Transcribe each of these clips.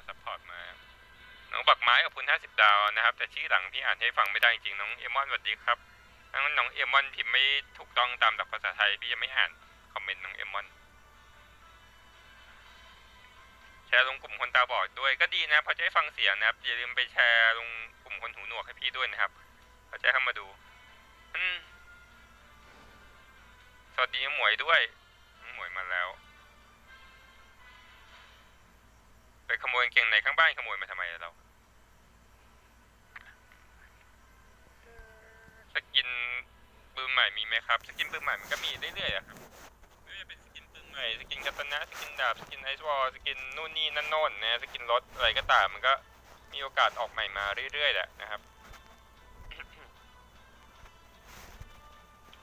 ดซัพพอร์ตมา น้องบักไม้ขอบคุณ 50 ดาวนะครับ แต่ชื่อหลังพี่อ่านให้ฟังไม่ได้จริงน้องเอมอนสวัสดีครับน้องน้องเอมอนพิมพ์ไม่ถูกต้องตามหลักภาษาไทยพี่ยังไม่อ่านคอมเมนต์น้องเอมอนแชร์ลงกลุ่มคนตาบอดด้วยก็ดีนะพอจะได้ฟังเสียงนะครับอย่าลืมไปแชร์ลงกลุ่มคนหูหนวกให้พี่ด้วยนะครับเขาจะเข้ามาดูสวัสดีหมวยด้วยหมวยมาางเกงในข้างบ้านขโมยมาทำไมเรา สกินปืนใหม่มีไหมครับ สกินปืนใหม่มันก็มีเรื่อยๆอะครับไม่ว่าจะเป็นสกินปืนใหม่ สกินคาตนะสกินดาบ สกินไอซ์วอลสกินนู่นนี่นั่นโน่นนะสกินรถอะไรก็ตามมันก็มีโอกาสออกใหม่มาเรื่อยๆแหละนะครับ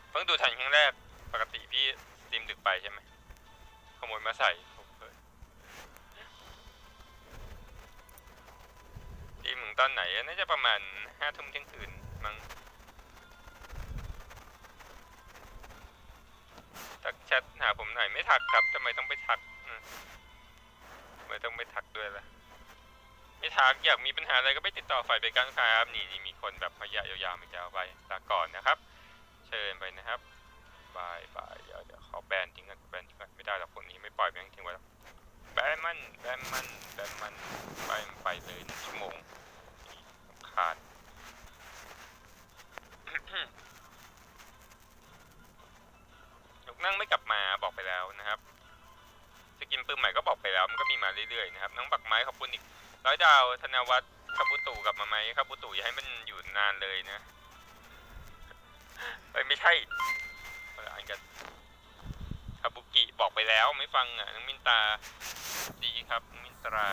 เพิ่งดูทันครั้งแรก ปกติพี่ตีมดึกไปใช่ไหมขโมยมาใส่ ตอนไหน น่าจะประมาณห้าทุ่มเที่ยงคืนมั้งทักแชทหาผมหน่อยไม่ทักครับทำไมต้องไปทักอืมทำไมต้องไปทักด้วยล่ะ ไม่ทักอยากมีปัญหาอะไรก็ไปติดต่อฝ่ายบริการครับนี่นี่มีคนแบบพยายาวๆม่จะเอาไปลาก่อนนะครับ เชิญไปนะครับบายบายเดี๋ยวเดี๋ยวขอแบนทิ้งกันแบนทิ้งกันไม่ได้หรอกพวกนี้ไม่ปล่อยแบงทิ้งไว้แบนมันแบนมันแบนมันไปไปเลยหนึ่งชั่วโมง คาญยกนั่งไม่กลับมาบอกไปแล้วนะครับ สกินปืนใหม่ก็บอกไปแล้ว มันก็มีมาเรื่อยๆนะครับ น้องบักไม้ขอบคุณอีก ร้อยดาว ธนวัฒน์คาบุตุกลับมาไหมคาบุตุอย่าให้มันอยู่นานเลยนะเอ้ยไม่ใช่อันกันคาบุกิบอกไปแล้วไม่ฟังอะน้องมินตาดีครับน้องมินตรา